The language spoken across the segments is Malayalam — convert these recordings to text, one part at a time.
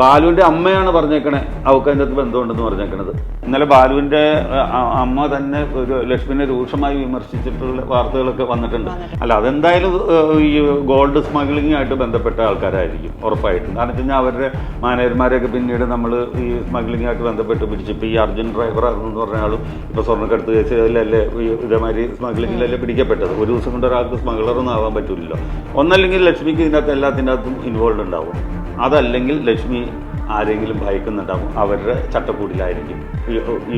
ബാലുവിന്റെ അമ്മയാണ് പറഞ്ഞേക്കണേ. അവൾക്ക് അതിന്റെ അകത്ത് ബന്ധമുണ്ടെന്ന് പറഞ്ഞേക്കണത്. ഇന്നലെ ബാലുവിന്റെ അമ്മ തന്നെ ഒരു ലക്ഷ്മിനെ രൂക്ഷമായി വിമർശിച്ചിട്ടുള്ള വാർത്തകളൊക്കെ വന്നിട്ടുണ്ട്. അല്ല അതെന്തായാലും ഈ ഗോൾഡ് സ്മഗ്ലിംഗ് ആയിട്ട് ബന്ധപ്പെട്ട ആൾക്കാരായിരിക്കും ഉറപ്പായിട്ടും. കാരണം വെച്ച് കഴിഞ്ഞാൽ അവരുടെ മാനേജർമാരെയൊക്കെ പിന്നീട് നമ്മൾ ഈ സ്മഗ്ലിംഗ് ആയിട്ട് ബന്ധപ്പെട്ട് പിടിച്ചു ഇപ്പോൾ ഈ അർജുൻ ഡ്രൈവർ എന്ന് പറഞ്ഞ ആളും ഇപ്പോൾ സ്വർണക്കടത്ത് കേസിലല്ലേ ഈ ഇതേമാതിരി സ്മഗ്ലിങ്ങിലല്ലേ പിടിക്കപ്പെട്ടത്? ഒരു ദിവസം കൊണ്ട് ഒരാൾക്ക് സ്മഗ്ലറൊന്നും ആവാൻ പറ്റില്ലല്ലോ ഒന്നല്ലെങ്കിൽ ലക്ഷ്മിക്ക് ഇതിനകത്ത് എല്ലാത്തിന്റെ അകത്തും ഇൻവോൾവ് ഉണ്ടാവും. അതല്ലെങ്കിൽ ലക്ഷ്മി ആരെങ്കിലും ഭയക്കുന്നുണ്ടാവും. അവരുടെ ചട്ടക്കൂടിലായിരിക്കും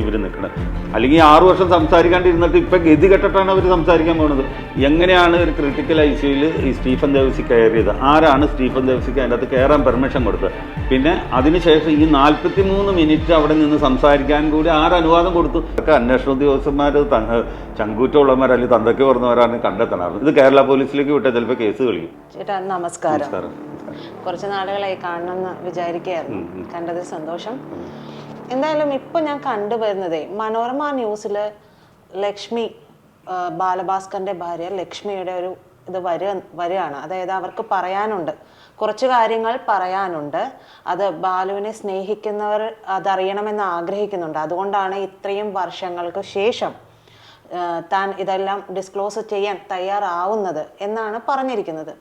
ഇവർ നിൽക്കുന്നത് അല്ലെങ്കിൽ ആറു വർഷം സംസാരിക്കാണ്ടിരുന്നിട്ട് ഇപ്പം ഗതി കെട്ടിട്ടാണ് അവർ സംസാരിക്കാൻ പോകുന്നത് എങ്ങനെയാണ് ഒരു ക്രിട്ടിക്കൽ ഐ സിയിൽ ഈ സ്റ്റീഫൻ ദേവസി കയറിയത്? ആരാണ് സ്റ്റീഫൻ ദേവസിക്ക് അതിന്റെ അകത്ത് കയറാൻ പെർമിഷൻ കൊടുത്തത്? പിന്നെ അതിനുശേഷം ഈ നാൽപ്പത്തി മൂന്ന് മിനിറ്റ് അവിടെ നിന്ന് സംസാരിക്കാൻ കൂടി ആരനുവാദം കൊടുത്തു? ഒക്കെ അന്വേഷണ ഉദ്യോഗസ്ഥന്മാർ ചങ്കൂറ്റമുള്ളവന്മാർ അല്ലെങ്കിൽ തന്തയ്ക്ക് പറഞ്ഞവരാണ് കണ്ടെത്തണം. ഇത് കേരള പോലീസിലേക്ക് വിട്ടാൽ ചിലപ്പോൾ കേസ് കളിക്കും ചേട്ടാ നമസ്കാരം. നമസ്കാരം. കുറച്ച് നാളുകളായി കാണണം എന്ന് വിചാരിക്കുകയായിരുന്നു കണ്ടതിൽ സന്തോഷം. എന്തായാലും ഇപ്പൊ ഞാൻ കണ്ടുവരുന്നതേ മനോരമ ന്യൂസിൽ ലക്ഷ്മി ബാലഭാസ്കറിന്റെ ഭാര്യ ലക്ഷ്മിയുടെ ഒരു ഇത് വരിക വരികയാണ്. അതായത് അവർക്ക് പറയാനുണ്ട്. കുറച്ച് കാര്യങ്ങൾ പറയാനുണ്ട്. അത് ബാലുവിനെ സ്നേഹിക്കുന്നവർ അതറിയണമെന്ന് ആഗ്രഹിക്കുന്നുണ്ട്. അതുകൊണ്ടാണ് ഇത്രയും വർഷങ്ങൾക്ക് ശേഷം താൻ ഇതെല്ലാം ഡിസ്ക്ലോസ് ചെയ്യാൻ തയ്യാറാവുന്നത് എന്നാണ് പറഞ്ഞിരിക്കുന്നത്.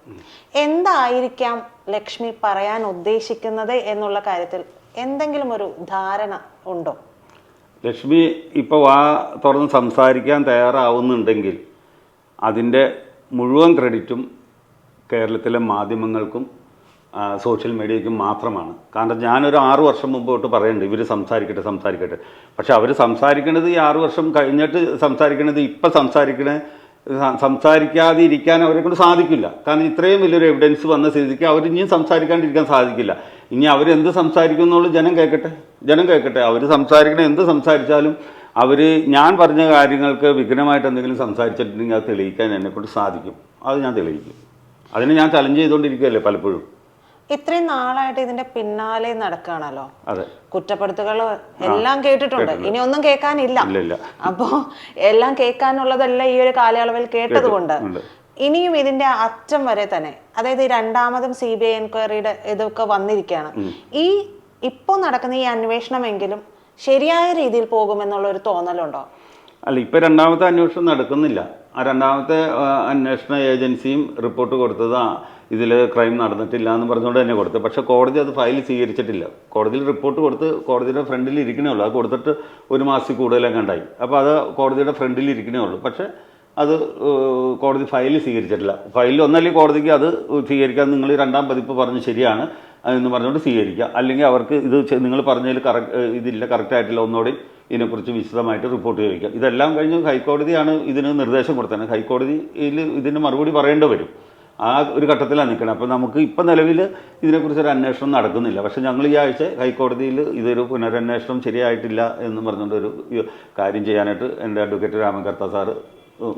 എന്തായിരിക്കാം ലക്ഷ്മി പറയാൻ ഉദ്ദേശിക്കുന്നത് എന്നുള്ള കാര്യത്തിൽ എന്തെങ്കിലും ഒരു ധാരണ ഉണ്ടോ? ലക്ഷ്മി ഇപ്പോൾ വാ തുറന്ന് സംസാരിക്കാൻ തയ്യാറാവുന്നുണ്ടെങ്കിൽ അതിന്റെ മുഴുവൻ ക്രെഡിറ്റും കേരളത്തിലെ മാധ്യമങ്ങൾക്കും സോഷ്യൽ മീഡിയയ്ക്കും മാത്രമാണ്. കാരണം ഞാനൊരു ആറു വർഷം മുമ്പ് തൊട്ട് പറയുന്നുണ്ട് ഇവർ സംസാരിക്കട്ടെ സംസാരിക്കട്ടെ. പക്ഷെ അവർ സംസാരിക്കണത് ഈ ആറു വർഷം കഴിഞ്ഞിട്ട് സംസാരിക്കണത് ഇപ്പം സംസാരിക്കണ സംസാരിക്കാതെ ഇരിക്കാൻ അവരെ കൊണ്ട് സാധിക്കില്ല. കാരണം ഇത്രയും വലിയൊരു എവിഡൻസ് വന്ന സ്ഥിതിക്ക് അവർ ഇനിയും സംസാരിക്കാണ്ടിരിക്കാൻ സാധിക്കില്ല. ഇനി അവരെന്ത് സംസാരിക്കും എന്നുള്ളത് ജനം കേൾക്കട്ടെ ജനം കേൾക്കട്ടെ. അവർ സംസാരിക്കണ എന്ത് സംസാരിച്ചാലും അവർ ഞാൻ പറഞ്ഞ കാര്യങ്ങൾക്ക് വിഘ്നമായിട്ട് എന്തെങ്കിലും സംസാരിച്ചിട്ടുണ്ടെങ്കിൽ അത് തെളിയിക്കാൻ എന്നെക്കൊണ്ട് സാധിക്കും. അത് ഞാൻ തെളിയിക്കും. അതിന് ഞാൻ ചലഞ്ച് ചെയ്തുകൊണ്ടിരിക്കുകയല്ലേ പലപ്പോഴും. ഇത്രയും നാളായിട്ട് ഇതിന്റെ പിന്നാലെ നടക്കുകയാണല്ലോ. കുറ്റപ്പെടുത്തുകൾ എല്ലാം കേട്ടിട്ടുണ്ട്. ഇനി ഒന്നും കേൾക്കാനില്ല. അപ്പോ എല്ലാം കേൾക്കാനുള്ളതെല്ലാം ഈ ഒരു കാലയളവിൽ കേട്ടതുകൊണ്ട് ഇനിയും ഇതിന്റെ അറ്റം വരെ തന്നെ അതായത് ഈ രണ്ടാമതും സി ബി ഐ എൻക്വയറിയുടെ ഇതൊക്കെ വന്നിരിക്കുകയാണ്. ഈ ഇപ്പോൾ നടക്കുന്ന ഈ അന്വേഷണമെങ്കിലും ശരിയായ രീതിയിൽ പോകുമെന്നുള്ള ഒരു തോന്നലുണ്ടോ? അല്ല ഇപ്പം രണ്ടാമത്തെ അന്വേഷണം നടക്കുന്നില്ല. ആ രണ്ടാമത്തെ അന്വേഷണ ഏജൻസിയും റിപ്പോർട്ട് കൊടുത്തത് ഇതിൽ ക്രൈം നടന്നിട്ടില്ല എന്ന് പറഞ്ഞുകൊണ്ട് തന്നെ കൊടുത്തു. പക്ഷെ കോടതി അത് ഫയൽ സ്വീകരിച്ചിട്ടില്ല. കോടതിയിൽ റിപ്പോർട്ട് കൊടുത്ത് കോടതിയുടെ ഫ്രണ്ടിൽ ഇരിക്കണേ ഉള്ളൂ. അത് കൊടുത്തിട്ട് ഒരു മാസത്തിൽ കൂടുതലും കണ്ടായി അപ്പോൾ അത് കോടതിയുടെ ഫ്രണ്ടിൽ ഇരിക്കണേ ഉള്ളൂ. പക്ഷേ അത് കോടതി ഫയൽ സ്വീകരിച്ചിട്ടില്ല. ഫയലിൽ ഒന്നല്ലെങ്കിൽ കോടതിക്ക് അത് സ്വീകരിക്കാൻ നിങ്ങൾ രണ്ടാം പതിപ്പ് പറഞ്ഞ് ശരിയാണ് എന്ന് പറഞ്ഞുകൊണ്ട് സ്വീകരിക്കുക. അല്ലെങ്കിൽ അവർക്ക് ഇത് നിങ്ങൾ പറഞ്ഞതിൽ കറക്റ്റ് ഇതില്ല കറക്റ്റ് ആയിട്ടില്ല. ഒന്നുകൂടി ഇതിനെക്കുറിച്ച് വിശദമായിട്ട് റിപ്പോർട്ട് ചോദിക്കുക. ഇതെല്ലാം കഴിഞ്ഞ് ഹൈക്കോടതിയാണ് ഇതിന് നിർദ്ദേശം കൊടുത്തത്. ഹൈക്കോടതിയിൽ ഇതിന് മറുപടി പറയേണ്ടി വരും. ആ ഒരു ഘട്ടത്തിലാണ് നിൽക്കുന്നത് അപ്പോൾ നമുക്ക് ഇപ്പം നിലവിൽ ഇതിനെക്കുറിച്ച് ഒരു അന്വേഷണം നടക്കുന്നില്ല. പക്ഷേ ഞങ്ങൾ ഈ ആഴ്ച ഹൈക്കോടതിയിൽ ഇതൊരു പുനരന്വേഷണം ശരിയായിട്ടില്ല എന്ന് പറഞ്ഞുകൊണ്ട് ഒരു കാര്യം ചെയ്യാനായിട്ട് എന്റെ അഡ്വക്കേറ്റ് രാമകർത്ത സാറ്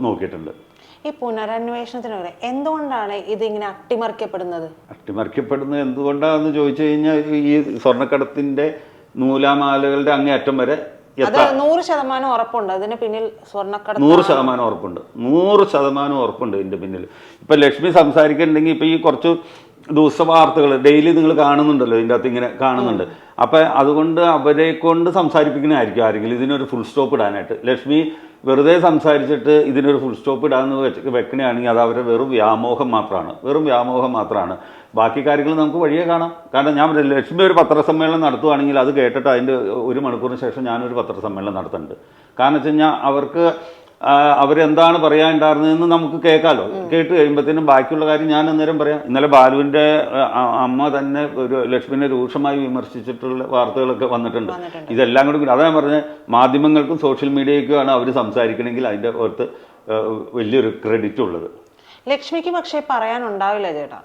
നോക്കിയിട്ടുണ്ട്. ഈ പുനരന്വേഷണത്തിന് വരെ എന്തുകൊണ്ടാണ് ഇതിങ്ങനെ അട്ടിമറിക്കപ്പെടുന്നത്? അട്ടിമറിക്കപ്പെടുന്നത് എന്തുകൊണ്ടാണെന്ന് ചോദിച്ചു കഴിഞ്ഞാൽ ഈ സ്വർണക്കടത്തിന്റെ നൂലാമാലകളുടെ അങ്ങേയറ്റം വരെ അത് നൂറ് ശതമാനം ഉറപ്പുണ്ട്. അതിന് പിന്നിൽ സ്വർണക്കടത്ത് നൂറ് ശതമാനം ഉറപ്പുണ്ട്. നൂറ് ശതമാനം ഉറപ്പുണ്ട് ഇതിന്റെ പിന്നിൽ. ഇപ്പൊ ലക്ഷ്മി സംസാരിക്കുന്നുണ്ടെങ്കിൽ ഇപ്പൊ ഈ കുറച്ച് ദിവസ വാർത്തകൾ ഡെയിലി നിങ്ങൾ കാണുന്നുണ്ടല്ലോ ഇതിന്റെ അകത്ത് ഇങ്ങനെ കാണുന്നുണ്ട്. അപ്പം അതുകൊണ്ട് അവരെ കൊണ്ട് സംസാരിപ്പിക്കണമായിരിക്കും ആരെങ്കിലും. ഇതിനൊരു ഫുൾ സ്റ്റോപ്പ് ഇടാനായിട്ട്. ലക്ഷ്മി വെറുതെ സംസാരിച്ചിട്ട് ഇതിനൊരു ഫുൾ സ്റ്റോപ്പ് ഇടാന്ന് വെച്ച് വെക്കണമെങ്കിൽ അത് അവരുടെ വെറും വ്യാമോഹം മാത്രമാണ്. വെറും വ്യാമോഹം മാത്രമാണ്. ബാക്കി കാര്യങ്ങൾ നമുക്ക് വഴിയെ കാണാം. കാരണം ഞാൻ ലക്ഷ്മി ഒരു പത്രസമ്മേളനം നടത്തുവാണെങ്കിൽ അത് കേട്ടിട്ട് അതിന്റെ ഒരു മണിക്കൂറിന് ശേഷം ഞാനൊരു പത്രസമ്മേളനം നടത്തുന്നുണ്ട്. കാരണം വെച്ച് കഴിഞ്ഞാൽ അവർക്ക് അവരെന്താണ് പറയാനുണ്ടായിരുന്നതെന്ന് നമുക്ക് കേൾക്കാമല്ലോ കേട്ട് കഴിയുമ്പോഴത്തേനും ബാക്കിയുള്ള കാര്യം ഞാൻ അന്നേരം പറയാം. ഇന്നലെ ബാലുവിന്റെ അമ്മ തന്നെ ഒരു ലക്ഷ്മിനെ രൂക്ഷമായി വിമർശിച്ചിട്ടുള്ള വാർത്തകളൊക്കെ വന്നിട്ടുണ്ട്. ഇതെല്ലാം കൂടി കൂടി- അതാ പറഞ്ഞത് മാധ്യമങ്ങൾക്കും സോഷ്യൽ മീഡിയയ്ക്കുമാണ് അവർ സംസാരിക്കണമെങ്കിൽ അതിന്റെ പുറത്ത് വലിയൊരു ക്രെഡിറ്റ് ഉള്ളത് ലക്ഷ്മിക്ക് പക്ഷേ പറയാനുണ്ടാവില്ല ചേട്ടാ.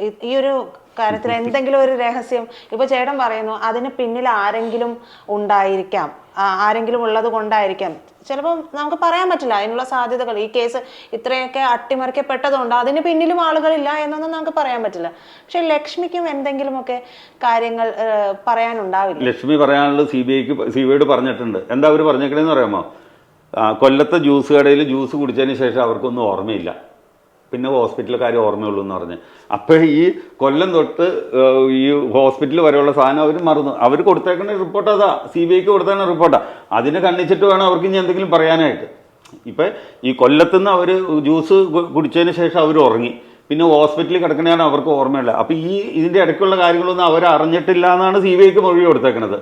ഈ- ഒരു കാര്യത്തിൽ എന്തെങ്കിലും ഒരു രഹസ്യം ഇപ്പൊ ചേട്ടൻ പറയുന്നു അതിന് പിന്നിൽ ആരെങ്കിലും ഉണ്ടായിരിക്കാം. ആരെങ്കിലും ഉള്ളത് കൊണ്ടായിരിക്കാം. ചിലപ്പോൾ നമുക്ക് പറയാൻ പറ്റില്ല അതിനുള്ള സാധ്യതകൾ. ഈ കേസ് ഇത്രയൊക്കെ അട്ടിമറിക്കപ്പെട്ടതുകൊണ്ട് അതിന് പിന്നിലും ആളുകളില്ല എന്നൊന്നും നമുക്ക് പറയാൻ പറ്റില്ല. പക്ഷെ ലക്ഷ്മിക്കും എന്തെങ്കിലുമൊക്കെ കാര്യങ്ങൾ പറയാനുണ്ടാവില്ല. ലക്ഷ്മി പറയാനുള്ളത് സി ബി ഐക്ക് സി ബി ഐയോട് പറഞ്ഞിട്ടുണ്ട്. എന്താ അവർ പറഞ്ഞേക്കണേന്ന് പറയാമോ കൊല്ലത്തെ ജ്യൂസ് കടയിൽ ജ്യൂസ് കുടിച്ചതിന് ശേഷം അവർക്കൊന്നും ഓർമ്മയില്ല. പിന്നെ ഹോസ്പിറ്റലിലെ കാര്യം ഓർമ്മയുള്ളൂ എന്ന് പറഞ്ഞ്. അപ്പോൾ ഈ കൊല്ലം തൊട്ട് ഈ ഹോസ്പിറ്റൽ വരെയുള്ള സാധനം അവർ മറന്നു. അവർ കൊടുത്തേക്കുന്ന റിപ്പോർട്ട് അതാ. സി ബി ഐക്ക് കൊടുത്തേക്കുന്ന റിപ്പോർട്ടാണ് അതിനെ കണ്ണിച്ചിട്ട് വേണം അവർക്ക് ഇനി എന്തെങ്കിലും പറയാനായിട്ട്. ഇപ്പം ഈ കൊല്ലത്തുനിന്ന് അവർ ജ്യൂസ് കുടിച്ചതിന് ശേഷം അവർ ഉറങ്ങി. പിന്നെ ഹോസ്പിറ്റലിൽ കിടക്കണതാണ് അവർക്ക് ഓർമ്മയുള്ളത് അപ്പോൾ ഈ ഇതിന്റെ ഇടയ്ക്കുള്ള കാര്യങ്ങളൊന്നും അവർ അറിഞ്ഞിട്ടില്ല എന്നാണ് സി ബി ഐക്ക് മൊഴി കൊടുത്തേക്കണത്.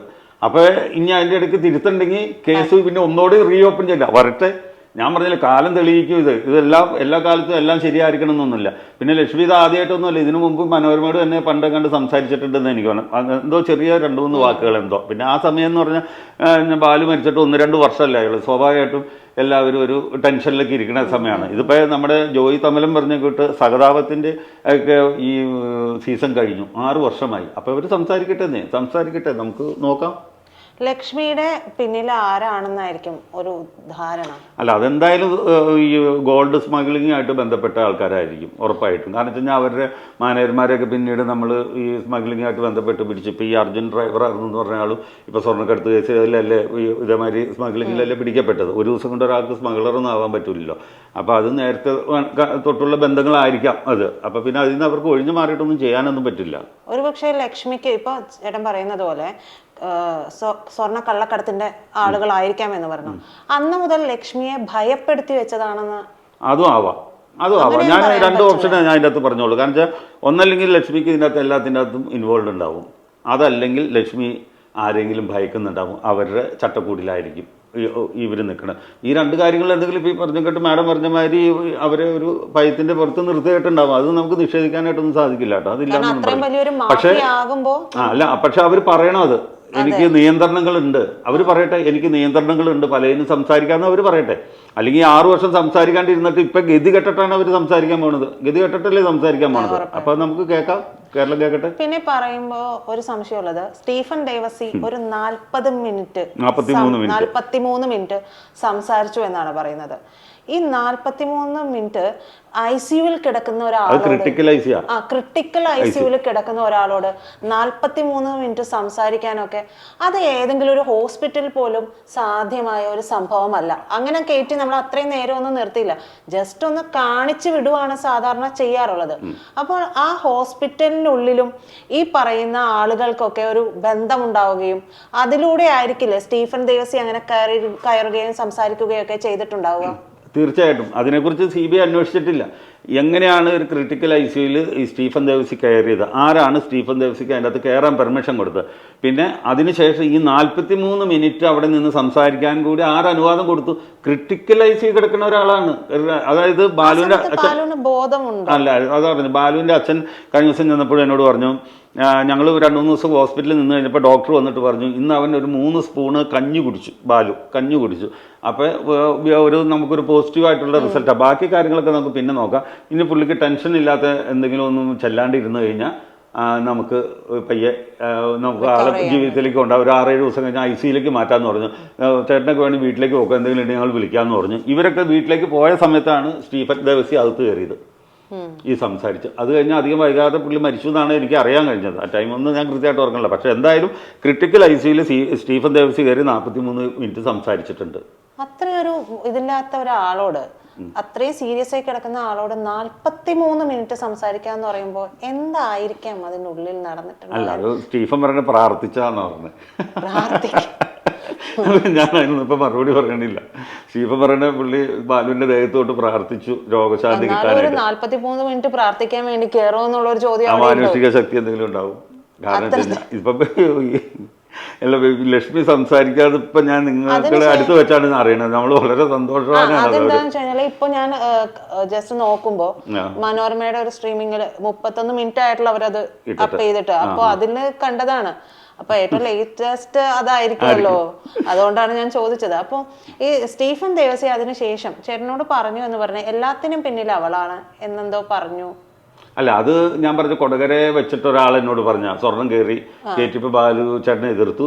അപ്പോൾ ഇനി അതിന്റെ ഇടയ്ക്ക് തിരുത്തുണ്ടെങ്കിൽ കേസ് പിന്നെ ഒന്നുകൂടി റീ ഓപ്പൺ ചെയ്യില്ല വരട്ടെ. ഞാൻ പറഞ്ഞില്ല കാലം തെളിയിക്കും ഇത്. ഇതെല്ലാം എല്ലാ കാലത്തും എല്ലാം ശരിയായിരിക്കണം എന്നൊന്നുമില്ല പിന്നെ ലക്ഷ്മി ഇത് ആദ്യമായിട്ടൊന്നുമല്ല. ഇതിനു മുമ്പ് മനോരമയോട് തന്നെ പണ്ട് കണ്ട് സംസാരിച്ചിട്ടുണ്ടെന്ന് എനിക്ക് തോന്നുന്നു. എന്തോ ചെറിയ രണ്ട് മൂന്ന് വാക്കുകൾ എന്തോ. പിന്നെ ആ സമയം എന്ന് പറഞ്ഞാൽ ഞാൻ ബാലു മരിച്ചിട്ട് ഒന്ന് രണ്ട് വർഷമല്ല അയാൾ സ്വാഭാവികമായിട്ടും എല്ലാവരും ഒരു ടെൻഷനിലേക്ക് ഇരിക്കുന്ന സമയമാണ്. ഇതിപ്പോൾ നമ്മുടെ ജോയി തമലം പറഞ്ഞ കൂട്ട് സഹതാപത്തിന്റെ ഒക്കെ ഈ സീസൺ കഴിഞ്ഞു. ആറ് വർഷമായി. അപ്പോൾ അവർ സംസാരിക്കട്ടെ സംസാരിക്കട്ടെ. നമുക്ക് നോക്കാം. ലക്ഷ്മിയുടെ പിന്നിൽ ആരാണെന്നായിരിക്കും ഒരു ധാരണ? അല്ല അതെന്തായാലും ഈ ഗോൾഡ് സ്മഗ്ലിംഗ് ആയിട്ട് ബന്ധപ്പെട്ട ആൾക്കാരായിരിക്കും ഉറപ്പായിട്ടും. കാരണം വെച്ച് കഴിഞ്ഞാൽ അവരുടെ മാനേജർമാരെയൊക്കെ പിന്നീട് നമ്മൾ ഈ സ്മഗ്ലിംഗ് ആയിട്ട് ബന്ധപ്പെട്ട് പിടിച്ചു ഇപ്പോൾ ഈ അർജുൻ ഡ്രൈവർ എന്ന് പറഞ്ഞ ആളും ഇപ്പോൾ സ്വർണക്കടത്ത് കേസിലല്ലേ ഇതേമാതിരി സ്മഗ്ലിങ്ങിലല്ലേ പിടിക്കപ്പെട്ടത്? ഒരു ദിവസം കൊണ്ട് ഒരാൾക്ക് സ്മഗ്ലറൊന്നും ആവാൻ പറ്റില്ലല്ലോ അപ്പോൾ അത് നേരത്തെ തൊട്ടുള്ള ബന്ധങ്ങളായിരിക്കാം അത്. അപ്പോൾ പിന്നെ അതിൽ നിന്ന് അവർക്ക് ഒഴിഞ്ഞു മാറിയിട്ടൊന്നും ചെയ്യാനൊന്നും പറ്റില്ല. ഒരു പക്ഷേ ലക്ഷ്മിക്ക് ഇപ്പോൾ ചേട്ടൻ പറയുന്നത് പോലെ സ്വർണ കള്ളക്കടത്തിന്റെ ആളുകളായിരിക്കാം എന്ന് പറഞ്ഞു. അന്ന് മുതൽ ലക്ഷ്മിയെ ഭയപ്പെടുത്തി വെച്ചതാണെന്ന് അതും ആവാം. അതും ആവാം. ഞാൻ രണ്ട് ഓപ്ഷനെ ഞാൻ അതിന്റെ അകത്ത് പറഞ്ഞോളൂ കാരണം വെച്ചാൽ ഒന്നല്ലെങ്കിൽ ലക്ഷ്മിക്ക് ഇതിനകത്ത് എല്ലാത്തിന്റെ അകത്തും ഇൻവോൾവ് ഉണ്ടാവും. അതല്ലെങ്കിൽ ലക്ഷ്മി ആരെങ്കിലും ഭയക്കുന്നുണ്ടാവും. അവരുടെ ചട്ടക്കൂടിലായിരിക്കും ഇവർ നിൽക്കണം ഈ രണ്ട് കാര്യങ്ങൾ എന്തെങ്കിലും ഇപ്പോൾ പറഞ്ഞു പറഞ്ഞ കേട്ട് മാഡം പറഞ്ഞ മാതിരി അവരെ ഒരു ഭയത്തിന്റെ പുറത്ത് നിർത്തിയിട്ടുണ്ടാവും. അത് നമുക്ക് നിഷേധിക്കാനായിട്ടൊന്നും സാധിക്കില്ല കേട്ടോ. അതില്ല പക്ഷേ അല്ല പക്ഷെ അവർ പറയണം അത്. എനിക്ക് നിയന്ത്രണങ്ങളുണ്ട്. അവർ പറയട്ടെ എനിക്ക് നിയന്ത്രണങ്ങളുണ്ട്. പലതിനും സംസാരിക്കാമെന്ന് അവർ പറയട്ടെ. അല്ലെങ്കിൽ ആറു വർഷം സംസാരിക്കാണ്ടിരുന്നിട്ട് ഇപ്പൊ ഗതി കെട്ടിട്ടാണ് അവർ സംസാരിക്കാൻ പോണത്. ഗതി കെട്ടിട്ടല്ലേ സംസാരിക്കാൻ പോണത്? അപ്പൊ നമുക്ക് കേൾക്കാം. കേരളം കേൾക്കട്ടെ? പിന്നെ പറയുമ്പോ ഒരു സംശയമുള്ളത്. സ്റ്റീഫൻ ദേവസി ഒരു നാൽപ്പത് മിനിറ്റ് 43 മിനിറ്റ്. നാൽപ്പത്തിമൂന്ന് മിനിറ്റ് സംസാരിച്ചു എന്നാണ് പറയുന്നത്. ഈ നാൽപ്പത്തിമൂന്ന് മിനിറ്റ് ഐ സിയുവിൽ കിടക്കുന്ന ഒരാളോട് ആ. ക്രിട്ടിക്കൽ ഐ സിയുവിൽ കിടക്കുന്ന ഒരാളോട് നാൽപ്പത്തി മൂന്ന് മിനിറ്റ് സംസാരിക്കാനൊക്കെ അത് ഏതെങ്കിലും ഒരു ഹോസ്പിറ്റൽ പോലും സാധ്യമായ ഒരു സംഭവമല്ല. അങ്ങനെ കയറ്റി നമ്മൾ അത്രയും നേരം ഒന്നും നിർത്തിയില്ല. ജസ്റ്റ് ഒന്ന് കാണിച്ചു വിടുവാണ് സാധാരണ ചെയ്യാറുള്ളത്. അപ്പോൾ ആ ഹോസ്പിറ്റലിനുള്ളിലും ഈ പറയുന്ന ആളുകൾക്കൊക്കെ ഒരു ബന്ധമുണ്ടാവുകയും അതിലൂടെ ആയിരിക്കില്ലേ സ്റ്റീഫൻ ദേവസി അങ്ങനെ കയറി കയറുകയും സംസാരിക്കുകയൊക്കെ ചെയ്തിട്ടുണ്ടാവുക? തീർച്ചയായിട്ടും. അതിനെക്കുറിച്ച് സി ബി ഐ അന്വേഷിച്ചിട്ടില്ല. എങ്ങനെയാണ് ഒരു ക്രിട്ടിക്കൽ ഐ സിയിൽ ഈ സ്റ്റീഫൻ ദേവസി കയറിയത്? ആരാണ് സ്റ്റീഫൻ ദേവസിക്ക് അതിന്റെ അകത്ത് കയറാൻ പെർമിഷൻ കൊടുത്തത്? പിന്നെ അതിനുശേഷം ഈ നാൽപ്പത്തി മൂന്ന് മിനിറ്റ് അവിടെ നിന്ന് സംസാരിക്കാൻ കൂടി ആരനുവാദം കൊടുത്തു? ക്രിട്ടിക്കൽ ഐ സി കിടക്കുന്ന ഒരാളാണ്. അതായത് ബാലുവിന്റെ അച്ഛൻ അല്ല അതാ പറഞ്ഞു ബാലുവിന്റെ അച്ഛൻ കഴിഞ്ഞ ദിവസം ചെന്നപ്പോഴും എന്നോട് പറഞ്ഞു ഞങ്ങൾ രണ്ട് മൂന്ന് ദിവസം ഹോസ്പിറ്റലിൽ നിന്ന് കഴിഞ്ഞപ്പോൾ ഡോക്ടർ വന്നിട്ട് പറഞ്ഞു ഇന്ന് അവൻ ഒരു മൂന്ന് സ്പൂണ് കഞ്ഞി കുടിച്ചു ബാലു കഞ്ഞി കുടിച്ചു. അപ്പോൾ ഒരു നമുക്കൊരു പോസിറ്റീവായിട്ടുള്ള റിസൾട്ടാണ് ബാക്കി കാര്യങ്ങളൊക്കെ നമുക്ക് പിന്നെ നോക്കാം. ഇനി പുള്ളിക്ക് ടെൻഷൻ ഇല്ലാത്ത എന്തെങ്കിലും ഒന്നും ചെല്ലാണ്ട് ഇരുന്ന് കഴിഞ്ഞാൽ നമുക്ക് പയ്യെ നമുക്ക് ആളെ ജീവിതത്തിലേക്ക് കൊണ്ടാ ഒരു ആറേഴ് ദിവസം കഴിഞ്ഞാൽ ഐ സിയിലേക്ക് മാറ്റാമെന്ന് പറഞ്ഞു. ചേട്ടനൊക്കെ വേണ്ടി വീട്ടിലേക്ക് പോകാം എന്തെങ്കിലും ഉണ്ടെങ്കിൽ ഞങ്ങൾ വിളിക്കാമെന്ന് പറഞ്ഞു. ഇവരൊക്കെ വീട്ടിലേക്ക് പോയ സമയത്താണ് സ്റ്റീഫൻ ദേവസി അകത്ത് കയറിയത്. ഈ സംസാരിച്ച്. അത് കഴിഞ്ഞ് അധികം വൈകാതെ പുള്ളി മരിച്ചു എന്നാണ് എനിക്ക് അറിയാൻ കഴിഞ്ഞത്. ആ ടൈം ഒന്നും ഞാൻ കൃത്യമായിട്ട് ഓർക്കണില്ല. പക്ഷേ എന്തായാലും ക്രിട്ടിക്കൽ ഐ സിയിൽ സ്റ്റീഫൻ ദേവസി കയറി നാൽപ്പത്തി മൂന്ന് മിനിറ്റ് സംസാരിച്ചിട്ടുണ്ട്. അത്രയൊരു ഇതില്ലാത്ത ഒരാളോട് അത്രയും സീരിയസ് ആയി കിടക്കുന്ന ആളോട് നാൽപ്പത്തി മൂന്ന് മിനിറ്റ് സംസാരിക്കാന്ന് പറയുമ്പോൾ എന്തായിരിക്കാം അതിനുള്ളിൽ നടന്നിട്ടുണ്ട് അല്ല അത് സ്റ്റീഫൻ പറഞ്ഞ് പ്രാർത്ഥിച്ചാന്ന് പറഞ്ഞു പ്രാർത്ഥിക്കും ഞാൻ അതിനൊന്നും ഇപ്പം മറുപടി പറയണില്ല. ശീഫ പറയണ പുള്ളി ബാലുവിന്റെ ദേഹത്തോട്ട് പ്രാർത്ഥിച്ചു രോഗശാന്തി കിട്ടാനായിട്ട്. നാൽപ്പത്തി മൂന്ന് മിനിറ്റ് പ്രാർത്ഥിക്കാൻ വേണ്ടി കയറോ എന്നുള്ള ഒരു ചോദ്യം മാനുഷിക. ശക്തി എന്തെങ്കിലും ഉണ്ടാവും. കാരണം ഇപ്പൊ അല്ല ലക്ഷ്മി സംസാരിക്കാതെ ഇപ്പൊ ഞാൻ നിങ്ങൾക്ക് അടുത്ത് വെച്ചാണ് അറിയണത്. നമ്മൾ വളരെ സന്തോഷമാണ് ഇപ്പൊ ഞാൻ ജസ്റ്റ് നോക്കുമ്പോ. മനോരമയുടെ ഒരു സ്ട്രീമിങ്ങിൽ മുപ്പത്തൊന്ന് മിനിറ്റ് ആയിട്ടുള്ള അവരത് അപ്പ് ചെയ്തിട്ട്. അപ്പൊ അതിൽ കണ്ടതാണ്. അപ്പൊ ഏറ്റവും ലേറ്റസ്റ്റ് അതായിരിക്കുമല്ലോ. അതുകൊണ്ടാണ് ഞാൻ ചോദിച്ചത്. അപ്പൊ ഈ സ്റ്റീഫൻ ദേവസി അതിനുശേഷം ചേട്ടനോട് പറഞ്ഞു എന്ന് പറഞ്ഞ എല്ലാത്തിനും പിന്നിൽ അവളാണ് എന്നെന്തോ പറഞ്ഞു. അല്ല അത് ഞാൻ പറഞ്ഞ കൊടകരെ വെച്ചിട്ട് ഒരാൾ എന്നോട് പറഞ്ഞ സ്വർണം കയറി കയറ്റിപ്പോൾ ബാലു ചേട്ടനെ എതിർത്തു.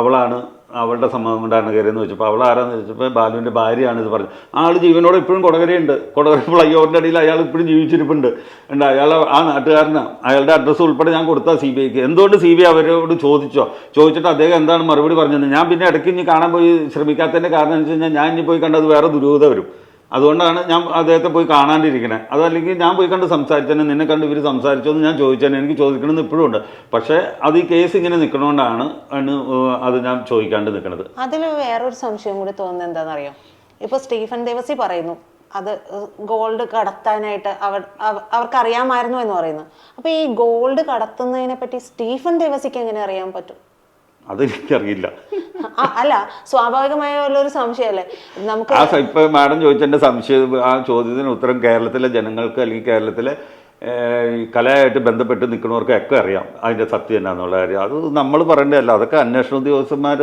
അവളാണ് അവളുടെ സമ്മതം കൊണ്ടാണ് കയറിയെന്ന് വെച്ചപ്പോൾ അവൾ ആരാന്ന് ചോദിച്ചപ്പോൾ ബാലുവിന്റെ ഭാര്യയാണ് ഇത് പറഞ്ഞത്. ആൾ ജീവനോടെ ഇപ്പോഴും കൊടകരയുണ്ട്. കൊടകര ഫ്ലൈ ഓവറിന്റെ അടിയിൽ അയാൾ ഇപ്പോഴും ജീവിച്ചിരിപ്പുണ്ട്. ഉണ്ട് അയാൾ ആ നാട്ടുകാരനാണ് അയാളുടെ അഡ്രസ്സ് ഉൾപ്പെടെ ഞാൻ കൊടുത്താൽ സി ബി ഐക്ക് എന്തുകൊണ്ട് സി ബി ഐ അവരോട് ചോദിച്ചോ? ചോദിച്ചിട്ട് അദ്ദേഹം എന്താണ് മറുപടി പറഞ്ഞത് ഞാൻ പിന്നെ ഇടയ്ക്ക് ഇനി കാണാൻ പോയി ശ്രമിക്കാത്തതിന്റെ കാരണം എന്ന് വെച്ച് കഴിഞ്ഞാൽ ഞാൻ ഇനി പോയി കണ്ടത് വേറെ ദുരൂഹത വരും. അതുകൊണ്ടാണ് ഞാൻ അദ്ദേഹത്തെ പോയി കാണാണ്ടിരിക്കണേ. അതല്ലെങ്കിൽ ഞാൻ പോയി കണ്ട് സംസാരിച്ചേനെ നിന്നെ കണ്ട് ഇവർ സംസാരിച്ചോന്ന് ഞാൻ ചോദിച്ചേനെ എനിക്ക് ചോദിക്കണമെന്ന് ഇപ്പോഴും ഉണ്ട്. പക്ഷേ അത് ഈ കേസ് ഇങ്ങനെ നിൽക്കണോണ്ടാണ് അത് ഞാൻ ചോദിക്കാണ്ട് നിൽക്കുന്നത് അതിൽ വേറൊരു സംശയം കൂടി തോന്നുന്നത് എന്താണെന്നറിയോ? ഇപ്പോൾ സ്റ്റീഫൻ ദേവസി പറയുന്നു അത് ഗോൾഡ് കടത്താനായിട്ട് അവർ അവർക്കറിയാമായിരുന്നു എന്ന് പറയുന്നു. അപ്പോൾ ഈ ഗോൾഡ് കടത്തുന്നതിനെ പറ്റി സ്റ്റീഫൻ ദേവസിക്ക് എങ്ങനെ അറിയാൻ പറ്റും? അതെനിക്കറിയില്ല. അല്ല സ്വാഭാവികമായ ഒരു സംശയമല്ലേ? നമുക്ക് ആ ഇപ്പൊ മാഡം ചോദിച്ചതിന്റെ സംശയം ആ ചോദ്യത്തിന് ഉത്തരം കേരളത്തിലെ ജനങ്ങൾക്ക് അല്ലെങ്കിൽ കേരളത്തിലെ കലയായിട്ട് ബന്ധപ്പെട്ട് നിൽക്കുന്നവർക്കൊക്കെ അറിയാം അതിന്റെ സത്യം എന്നാന്നുള്ള കാര്യം. അത് നമ്മൾ പറയേണ്ടതല്ല. അതൊക്കെ അന്വേഷണ ഉദ്യോഗസ്ഥന്മാർ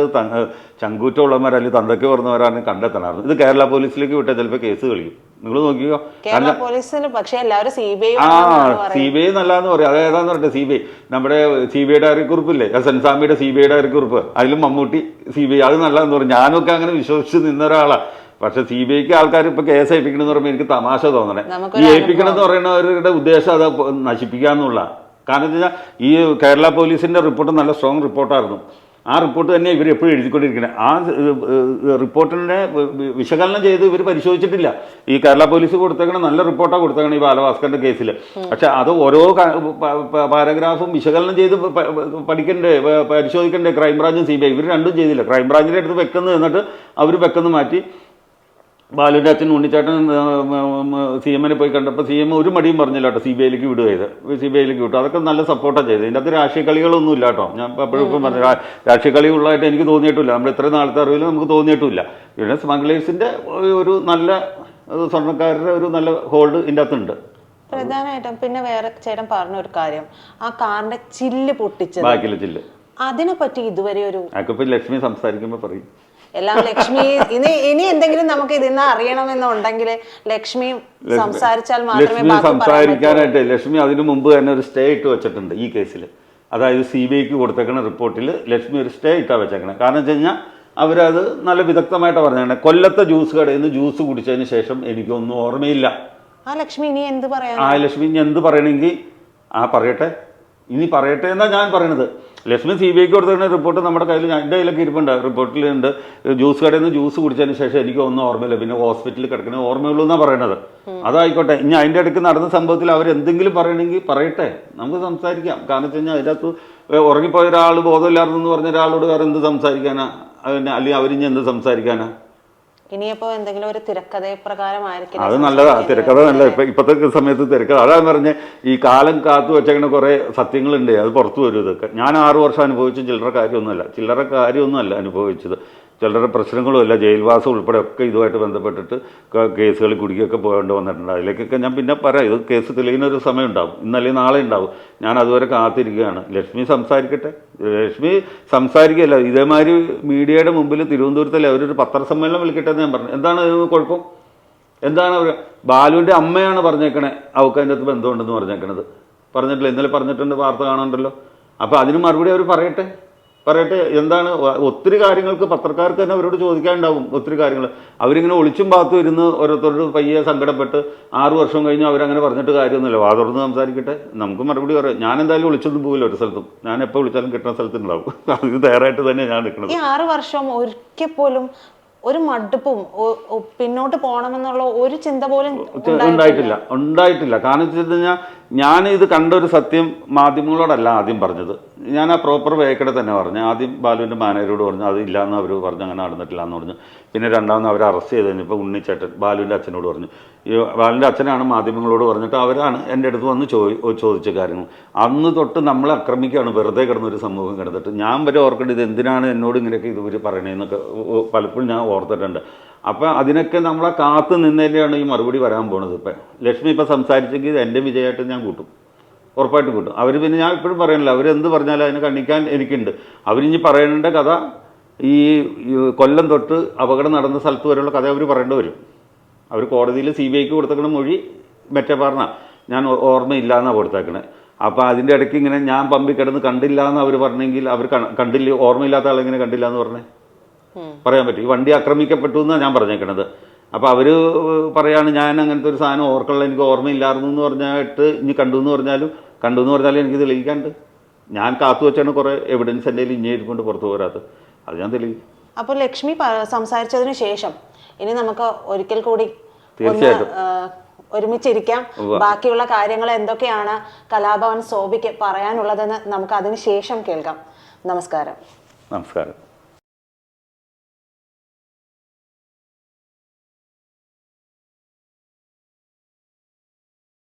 ചങ്കൂറ്റമുള്ളവന്മാർ അല്ലെങ്കിൽ തന്തയ്ക്ക് പറഞ്ഞവരാണ് കണ്ടെത്തണമായിരുന്നു ഇത് കേരള പോലീസിലേക്ക് വിട്ടാൽ ചിലപ്പോൾ കേസ് കളിക്കും നിങ്ങൾ നോക്കിയോ സി ബി ഐ ആ സി ബി ഐ നല്ലതെന്ന് പറയും. അത് ഏതാന്ന് പറയട്ടെ സി ബി ഐ. നമ്മുടെ സി ബി ഐ ഡയറി കുറിപ്പില്ലേ? സെൻസാമിയുടെ സി ബി ഐ ഡയറി കുറിപ്പ്. അതിലും മമ്മൂട്ടി സി ബി ഐ. അത് നല്ലതെന്ന് പറയും. ഞാനൊക്കെ അങ്ങനെ വിശ്വസിച്ച് നിന്ന ഒരാളാണ് പക്ഷെ സി ബി ഐക്ക് ആൾക്കാർ ഇപ്പൊ കേസ് ഏൽപ്പിക്കണം എന്ന് പറയുമ്പോൾ എനിക്ക് തമാശ തോന്നണേ. ഈ നമുക്കൊരു ഏൽപ്പിക്കണം എന്ന് പറയുന്നവരുടെ ഉദ്ദേശം അത് നശിപ്പിക്കാന്നുള്ള. കാരണം എന്താ വെച്ചാൽ ഈ കേരള പോലീസിന്റെ റിപ്പോർട്ട് നല്ല സ്ട്രോങ് റിപ്പോർട്ടായിരുന്നു. ആ റിപ്പോർട്ട് തന്നെ ഇവർ എപ്പോഴും എഴുതിക്കൊണ്ടിരിക്കുന്നത് ആ റിപ്പോർട്ടിനെ വിശകലനം ചെയ്ത് ഇവർ പരിശോധിച്ചിട്ടില്ല. ഈ കേരള പോലീസ് കൊടുത്തേക്കണ നല്ല റിപ്പോർട്ടാണ് കൊടുത്തേക്കണ ഈ ബാലഭാസ്കറിന്റെ കേസിൽ പക്ഷെ അത് ഓരോ പാരഗ്രാഫും വിശകലനം ചെയ്ത് പഠിക്കണ്ടേ പരിശോധിക്കണ്ടേ ക്രൈംബ്രാഞ്ചും സി ബി ഐ. ഇവർ രണ്ടും ചെയ്തില്ല. ക്രൈംബ്രാഞ്ചിന്റെ അടുത്ത് വെക്കുന്നത് എന്നിട്ട് അവർ വെക്കുന്നത് മാറ്റി ബാലുവിന്റെ അച്ഛൻ ഉണ്ണിച്ചേട്ടൻ സി എമ്മിനെ പോയി കണ്ടപ്പോൾ സി എം ഒരു മടിയും പറഞ്ഞില്ല കേട്ടോ സി ബി ഐയിലേക്ക് വിടുക ചെയ്ത്. സി ബി ഐയിലേക്ക് വിട്ടു. അതൊക്കെ നല്ല സപ്പോർട്ടാണ് ചെയ്തത്. ഇതിന്റെ അകത്ത് രാഷ്ട്രീയ കളികളൊന്നും ഇല്ല കേട്ടോ. ഞാൻ അപ്പോഴും പറഞ്ഞു രാഷ്ട്രീയ കളി ഉള്ളതായിട്ട് എനിക്ക് തോന്നിയിട്ടില്ല. നമ്മൾ ഇത്രയും നാളത്തെ അറിവിൽ നമുക്ക് തോന്നിയിട്ടില്ല. പിന്നെ സ്മഗ്ലേഴ്സിന്റെ ഒരു നല്ല സ്വർണക്കാരുടെ ഒരു നല്ല ഹോൾഡ് ഇതിന്റെ അകത്തുണ്ട്. പ്രധാനമായിട്ടും പിന്നെ വേറെ ചേട്ടൻ പറഞ്ഞ ഒരു കാര്യം. ആ കാറിന്റെ ചില്ല് പൊട്ടിച്ചത് ബാക്കിലെ ചില്ല്. അതിനെ പറ്റി ഇതുവരെ ഒരു ലക്ഷ്മി സംസാരിക്കുമ്പോൾ പറയും. എല്ലാം ലക്ഷ്മി ഇനി ഇനി എന്തെങ്കിലും നമുക്ക് ഇതിന്ന് അറിയണമെന്നുണ്ടെങ്കിൽ ലക്ഷ്മി സംസാരിച്ചാൽ മാത്രമേ ലക്ഷ്മി സംസാരിക്കാനായിട്ട് ലക്ഷ്മി അതിനു മുമ്പ് തന്നെ ഒരു സ്റ്റേ ഇട്ട് വെച്ചിട്ടുണ്ട് ഈ കേസിൽ അതായത് സി ബി ഐക്ക് കൊടുത്തേക്കണ റിപ്പോർട്ടിൽ ലക്ഷ്മി ഒരു സ്റ്റേ ഇട്ടാ വെച്ചേക്കണേ. കാരണം വെച്ച് കഴിഞ്ഞാൽ അവരത് നല്ല വിദഗ്ധമായിട്ട് പറഞ്ഞേ കൊല്ലത്തെ ജ്യൂസ് കടയിൽ നിന്ന് ജ്യൂസ് കുടിച്ചതിന് ശേഷം എനിക്കൊന്നും ഓർമ്മയില്ല. ആ ലക്ഷ്മി ഇനി എന്ത് പറയാൻ ആ ലക്ഷ്മി ഇനി എന്ത് പറയണമെങ്കിൽ ആ പറയട്ടെ. ഇനി പറയട്ടെ എന്നാ ഞാൻ പറയണത്. ലക്ഷ്മി സി ബി ഐക്ക് കൊടുത്തിരുന്ന റിപ്പോർട്ട് നമ്മുടെ കയ്യിൽ എന്റെ കയ്യിലൊക്കെ ഇരിപ്പുണ്ട്. റിപ്പോർട്ടിലുണ്ട്. ജ്യൂസ് കടയിൽ നിന്ന് ജ്യൂസ് കുടിച്ചതിന് ശേഷം എനിക്ക് ഒന്നും ഓർമ്മയില്ല. പിന്നെ ഹോസ്പിറ്റലിൽ കിടക്കുന്ന ഓർമ്മയുള്ളൂ എന്നാണ് പറയണത്. അതായിക്കോട്ടെ. ഇനി അതിന്റെ ഇടയ്ക്ക് നടന്ന സംഭവത്തിൽ അവരെന്തെങ്കിലും പറയണമെങ്കിൽ പറയട്ടെ. നമുക്ക് സംസാരിക്കാം. കാരണം വെച്ച് കഴിഞ്ഞാൽ അതിന്റെ അകത്ത് ഉറങ്ങിപ്പോയ ഒരാൾ ബോധമില്ലായിരുന്നു പറഞ്ഞ ഒരാളോട് വേറെ എന്ത് സംസാരിക്കാനാ? അല്ലെങ്കിൽ അവരിഞ്ഞ് എന്ത് സംസാരിക്കാനാ? ഇനിയിപ്പോ എന്തെങ്കിലും ഒരു തിരക്കഥ പ്രകാരമായിരിക്കും അത് നല്ലതാ. തിരക്കഥ നല്ല ഇപ്പൊ ഇപ്പോഴത്തെ സമയത്ത് തിരക്കഥ. അതാന്ന് പറഞ്ഞ ഈ കാലം കാത്തു വെച്ചങ്ങനെ കുറെ സത്യങ്ങളുണ്ട്. അത് പുറത്തു വരും ഇതൊക്കെ. ഞാൻ ആറു വർഷം അനുഭവിച്ച ചില്ലറ കാര്യമൊന്നുമല്ല. ചില്ലറ കാര്യമൊന്നുമല്ല അനുഭവിച്ചത്. ചില്ലറ പ്രശ്നങ്ങളുമല്ല ജയിൽവാസം ഉൾപ്പെടെ ഒക്കെ ഇതുമായിട്ട് ബന്ധപ്പെട്ടിട്ട് കേസുകളിൽ കുടുക്കിയൊക്കെ പോകേണ്ടി വന്നിട്ടുണ്ട്. അതിലേക്കൊക്കെ ഞാൻ പിന്നെ പറയാം ഇത് കേസ് തെളിയുന്ന ഒരു സമയം ഉണ്ടാവും. ഇന്നല്ലെങ്കിൽ നാളെ ഉണ്ടാവും. ഞാൻ അതുവരെ കാത്തിരിക്കുകയാണ്. ലക്ഷ്മി സംസാരിക്കട്ടെ? ലക്ഷ്മി സംസാരിക്കുകയല്ല ഇതേമാതിരി മീഡിയയുടെ മുമ്പിൽ തിരുവനന്തപുരത്തിൽ അവരൊരു പത്രസമ്മേളനം വിളിക്കട്ടെ എന്ന് ഞാൻ പറഞ്ഞു. എന്താണ് കുഴപ്പം? എന്താണ് അവർ? ബാലുവിന്റെ അമ്മയാണ് പറഞ്ഞേക്കണേ അവൾക്ക് അതിന്റെ അകത്ത് ബന്ധമുണ്ടെന്ന് പറഞ്ഞേക്കണത്. പറഞ്ഞിട്ടില്ല ഇന്നലെ പറഞ്ഞിട്ടുണ്ട് വാർത്ത കാണണ്ടല്ലോ അപ്പോൾ അതിന് മറുപടി അവർ പറയട്ടെ? പറയട്ടെ എന്താണ്? ഒത്തിരി കാര്യങ്ങൾക്ക് പത്രക്കാർക്ക് തന്നെ അവരോട് ചോദിക്കാനുണ്ടാവും ഒത്തിരി കാര്യങ്ങൾ. അവരിങ്ങനെ ഒളിച്ചും പാത്തും ഇരുന്ന് ഓരോരുത്തരോട് പയ്യെ സങ്കടപ്പെട്ട് ആറു വർഷം കഴിഞ്ഞ് അവരങ്ങനെ പറഞ്ഞിട്ട് കാര്യമൊന്നുമില്ല. വാ തുറന്ന് സംസാരിക്കട്ടെ. നമുക്ക് മറുപടി പറയാം. ഞാൻ എന്തായാലും ഒളിച്ചൊന്നും പോകില്ല ഒരു സ്ഥലത്തും. ഞാൻ എപ്പോൾ വിളിച്ചാലും കിട്ടുന്ന സ്ഥലത്തുണ്ടാവും. അതിന് തയ്യാറായിട്ട് തന്നെ ഞാൻ നിൽക്കുന്നത്. ഈ ആറ് വർഷം ഒരിക്കൽ പോലും ഒരു മടുപ്പും പിന്നോട്ട് പോകണമെന്നുള്ള ഒരു ചിന്ത പോലും ഉണ്ടായിട്ടില്ല. ഉണ്ടായിട്ടില്ല. കാരണം വെച്ച് കഴിഞ്ഞാൽ ഞാൻ ഇത് കണ്ട ഒരു സത്യം മാധ്യമങ്ങളോടല്ല ആദ്യം പറഞ്ഞത്. ഞാൻ ആ പ്രോപ്പർ വേക്കടെ തന്നെ പറഞ്ഞു. ആദ്യം ബാലുവിന്റെ മാനേജരോട് പറഞ്ഞു അത് ഇല്ലാന്ന് അവർ പറഞ്ഞു അങ്ങനെ നടന്നിട്ടില്ല എന്ന് പറഞ്ഞു. പിന്നെ രണ്ടാമത് അവർ അറസ്റ്റ് ചെയ്ത് കഴിഞ്ഞപ്പോൾ ഉണ്ണിച്ചേട്ടൻ ബാലുവിന്റെ അച്ഛനോട് പറഞ്ഞു. ഈ ബാലുവിന്റെ അച്ഛനാണ് മാധ്യമങ്ങളോട് പറഞ്ഞിട്ട് അവരാണ് എന്റെ അടുത്ത് വന്ന് ചോദി ചോദിച്ച കാര്യങ്ങൾ. അന്ന് തൊട്ട് നമ്മളെ ആക്രമിക്കുകയാണ് വെറുതെ കിടന്നൊരു സമൂഹം കിടന്നിട്ട്. ഞാൻ വരെ ഓർക്കേണ്ടത് ഇത് എന്തിനാണ് എന്നോട് ഇങ്ങനെയൊക്കെ ഇതുവരെ പറയണേന്നൊക്കെ പലപ്പോഴും ഞാൻ ഓർത്തിട്ടുണ്ട്. അപ്പം അതിനൊക്കെ നമ്മളെ കാത്തു നിന്നതിന്റെയാണ് ഈ മറുപടി വരാൻ പോണത്. ഇപ്പം ലക്ഷ്മി ഇപ്പം സംസാരിച്ചെങ്കിൽ എന്റെ വിജയമായിട്ട് ഞാൻ കൂട്ടും. ഉറപ്പായിട്ട് കൂട്ടും. അവർ പിന്നെ ഞാൻ ഇപ്പോഴും പറയണില്ല. അവരെന്ത് പറഞ്ഞാലും അതിനെ കണ്ണിക്കാൻ എനിക്കുണ്ട്. അവരിഞ്ഞ് പറയേണ്ട കഥ ഈ കൊല്ലം തൊട്ട് അപകടം നടന്ന സ്ഥലത്ത് വരെയുള്ള കഥ അവർ പറയേണ്ടി വരും. അവർ കോടതിയിൽ സി ബി ഐക്ക് കൊടുത്തേക്കണ മൊഴി മറ്റേ പറഞ്ഞ ഞാൻ ഓർമ്മയില്ല എന്നാണ് കൊടുത്തേക്കണേ. അപ്പോൾ അതിന്റെ ഇടയ്ക്ക് ഇങ്ങനെ ഞാൻ പമ്പിൽ കിടന്ന് കണ്ടില്ല എന്ന് അവർ പറഞ്ഞെങ്കിൽ അവർ കണ്ടില്ല? ഓർമ്മയില്ലാത്ത ആളെങ്ങനെ കണ്ടില്ല എന്ന് പറഞ്ഞേ. പറയാൻ പറ്റും. ഈ വണ്ടി ആക്രമിക്കപ്പെട്ടു എന്നാണ് ഞാൻ പറഞ്ഞേക്കണത്. അപ്പോൾ അവർ പറയാണ് ഞാൻ അങ്ങനത്തെ ഒരു സാധനം ഓർക്കുള്ള എനിക്ക് ഓർമ്മയില്ലായിരുന്നു എന്ന് പറഞ്ഞിട്ട് ഇനി കണ്ടു എന്ന് പറഞ്ഞാലും കണ്ടു എന്ന് പറഞ്ഞാലും എനിക്ക് തെളിയിക്കാണ്ട്. ഞാൻ കാത്തു വെച്ചാണ് കുറേ എവിഡൻസ് എന്റെ ഇനി ഇരിക്കൊണ്ട് പുറത്തു പോരാത്തത്. അത് ഞാൻ തെളിയിക്കും. അപ്പോൾ ലക്ഷ്മി സംസാരിച്ചതിന് ശേഷം ഇനി നമുക്ക് ഒരിക്കൽ കൂടി തീർച്ചയായിട്ടും. ഒരുമിച്ചിരിക്കാം. ബാക്കിയുള്ള കാര്യങ്ങൾ എന്തൊക്കെയാണ് കലാഭവൻ സോബിക്ക് പറയാനുള്ളതെന്ന് നമുക്ക് അതിന് ശേഷം കേൾക്കാം. നമസ്കാരം. നമസ്കാരം.